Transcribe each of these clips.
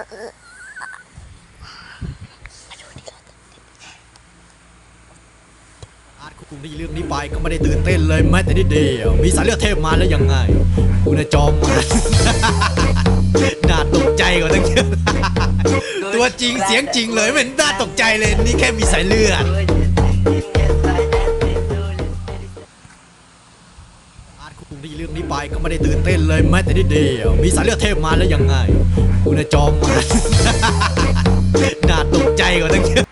อาร์ตคุงได้เรื่องนี้ไปก็ไม่ได้ตื่นเต้นเลยแม้แต่นิดเดียว มีสายเลือดเทพมาแล้วยังไงกูน่ะจอมมันน่าตกใจกว่าตั้งเยอะตัวจริงเสียงจริงเลยไม่เห็นน่าตกใจเลยนี่แค่มีสายเลือด อาร์ตคุงได้เรื่องนี้ไปก็ไม่ได้ตื่นเต้นเลยแม้แต่นิดเดียว มีสายเลือดเทพมาแล้วยังไง กูน่ะจอมมัน น่าตกใจกว่าตั้งเยอะ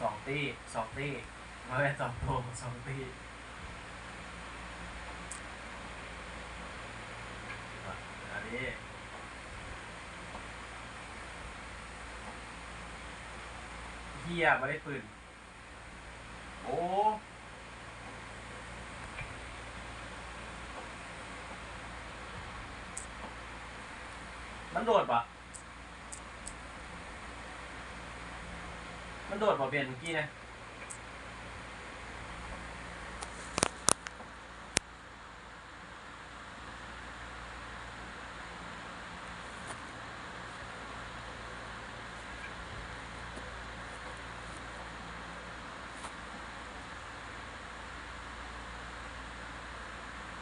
สองตี้สองตี้มาเป็นสองโตสองตี้ นี้เฮียไม่ได้ปืน โอ้มันโดดปะมันโดดปะเปลี่ยนเมื่อกี้นะ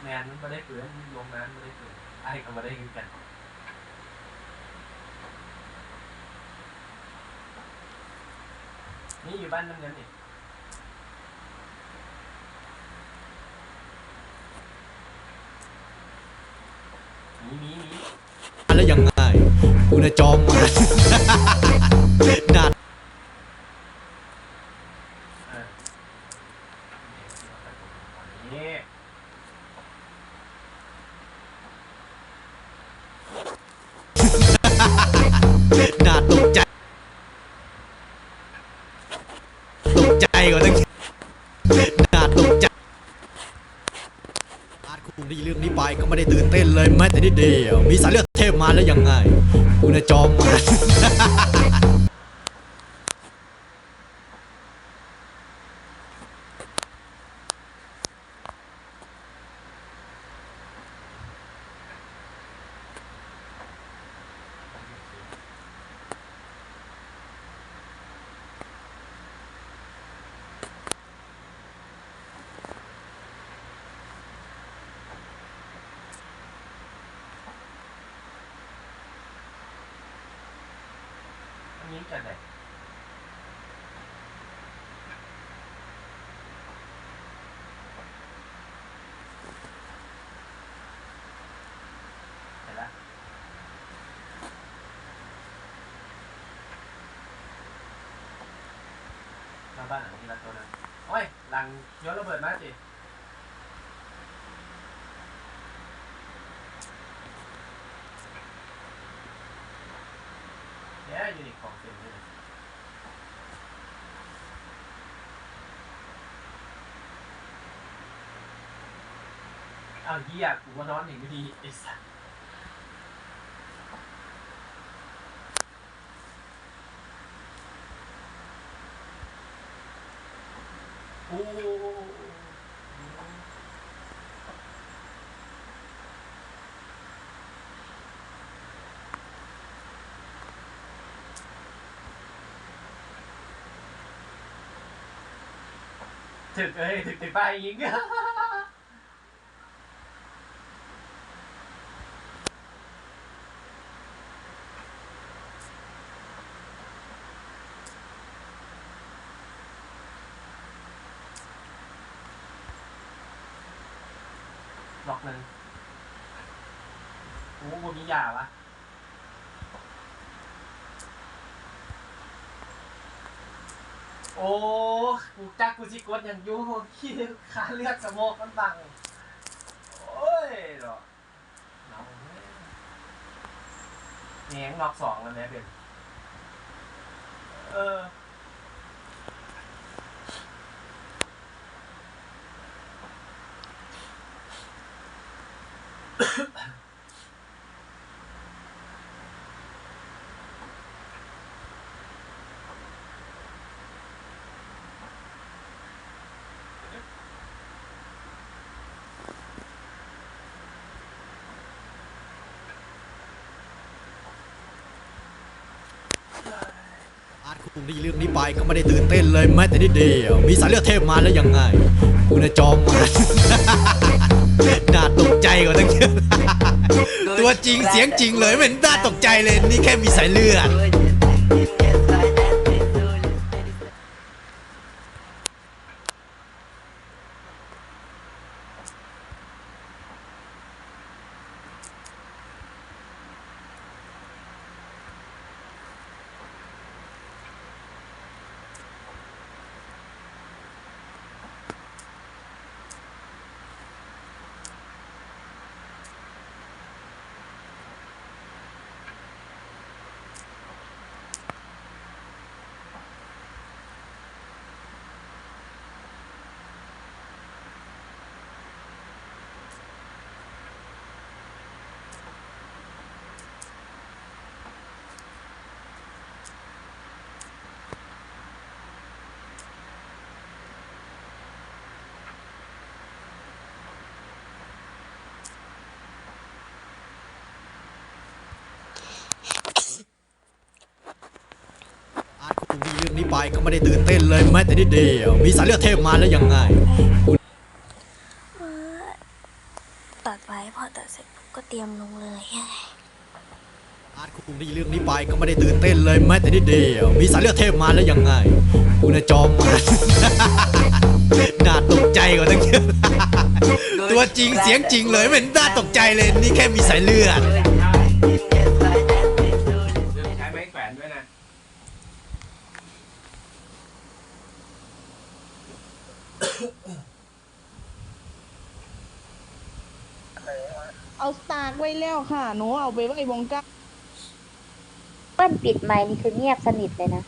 แมนมันไม่ได้เปืนลงน้ำไม่ได้เปืนไอ้ก็ไม่ได้ยินกันนี่อยู่บ้านน้ำเงินนี่มีมีมีแล้วยังไงกูนะจอม กใจกว่าตั้งน่าตกใจอาร์ตคุงได้เรื่องนี้ไปก็ไม่ได้ตื่นเต้นเลยแม้แต่นิดเดียว มีสายเลือดเทพมาแล้วยังไงกูนะจอมมัน อันนี้กันไหนเห็นละมาบ้านหลังนี้ละตัวนึงโอ้ยหลังย้อนระเบิดมาสิเดี๋ยวยูนิคของเต็มเลยอ้าวเหี้ยกูมานอนหนึ่งทีไอ้สัสโอ้ ถึกเอ้ยถึกถึกไปยิงล็อกหนึ่งโอ้บนนี้ยาวะ โอ้กูจักกูสิกดอย่างยูขี้ขาเลือดสโมกมันบัง โอ้ยดอกหนาวเว้ยงล็อกสองแล้วแม่เป็นเออ อาร์ตคุงได้ยิ นเรื่องนี้ไปก็ไม่ได้ตื่นเต้นเลยแม้แต่นิดเดียว มีสายเลือดเทพมาแล้วยังไงกูน่ะจอมมันน่าตกใจกว่าตั้งเยอะตัวจริงเสียงจริงเลยไม่เห็นน่าตกใจเลยนี่แค่มีสายเลือด อาร์ตคุงได้ยิ นเรื่องนี้ไปก็ไม่ได้ตื่นเต้นเลยแม้แต่นิดเดียว มีสายเลือดเทพมาแล้วยังไง ตัดไว้พอตัดเสร็จปุ๊บก็เตรียมลงเลยอาร์ตคุงได้ยินเรื่องนี้ไปก็ไม่ได้ตื่นเต้นเลยแม้แต่นิดเดียว มีสายเลือดเทพมาแล้วยังไงกูน่ะจอมมันน่าตกใจกว่าตั้งเยอะตัวจริงเสียงจริงเลยไม่เห็นน่าตกใจเลยนี่แค่มีสายเลือด ค่ะ หนูเอาไปไว้วงก้าเปิ้ลปิดไมค์นี่คือเงียบสนิทเลยนะ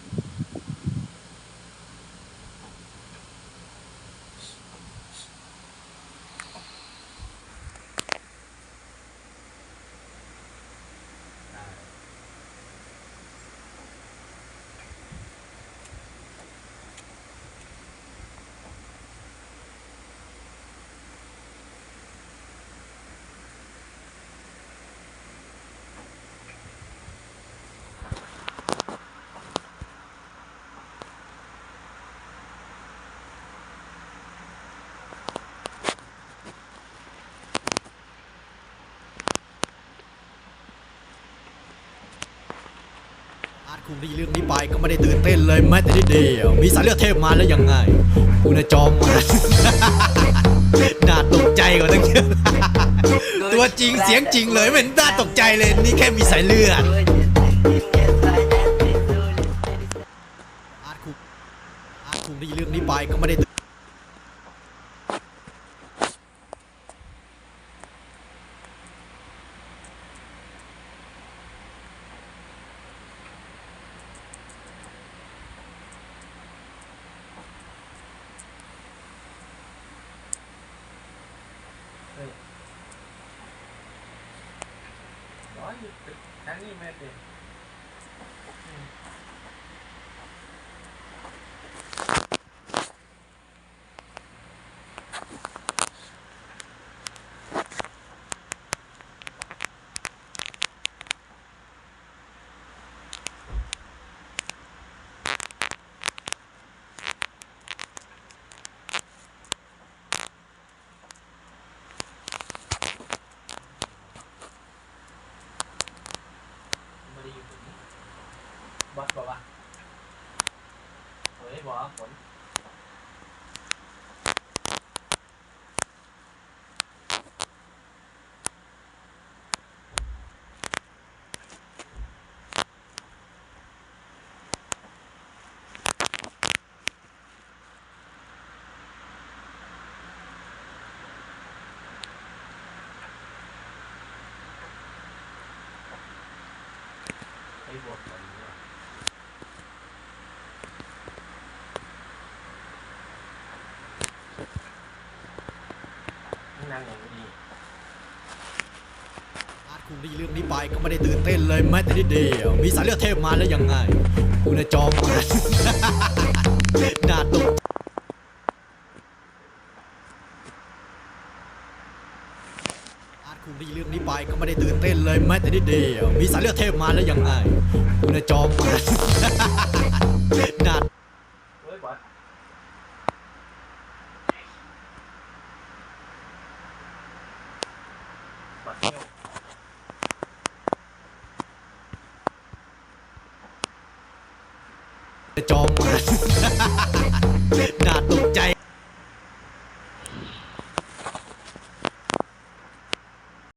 อาร์ตคุงได้ยินเรื่องนี้ไปก็ไม่ได้ตื่นเต้นเลยแม้แต่นิดเดียว มีสายเลือดเทพมาแล้วยังไงกูน่ะจอมมันน่าตกใจกว่าตั้งเยอะตัวจริงเสียงจริงเลยไม่เห็นน่าตกใจเลยนี่แค่มีสายเลือดอาร์ตคุงอาร์ตคุงได้ยินเรื่องนี้ไปก็ไม่ได้ ตื่นร้อยอยู่ตึกทั้งนี้แม่เด็กไม่ได้อยู่ตรงนี้บอสบอกว่า เฮ้ยบอกว่าฝ นไอ้บทมันเนี่ยนั่อางนี้คุณได้ยินเรื่องนี้ไปก็ไม่ได้ตื่นเต้นเลยแม้แต่นิดเดียวมีสายเลือดเทพมาแล้วยังไงกูนะจอมมันน่าตกอาจคุณได้ยินเรื่องนี้ไปก็ไม่ได้ตื่นเต้นเลยแม้แต่นิดเดียวมีสายเลือดเทพมาแล้วยังไงกูนะจอมมันน่า เฮ้ยบอส จอสเที่ยวจอมมัน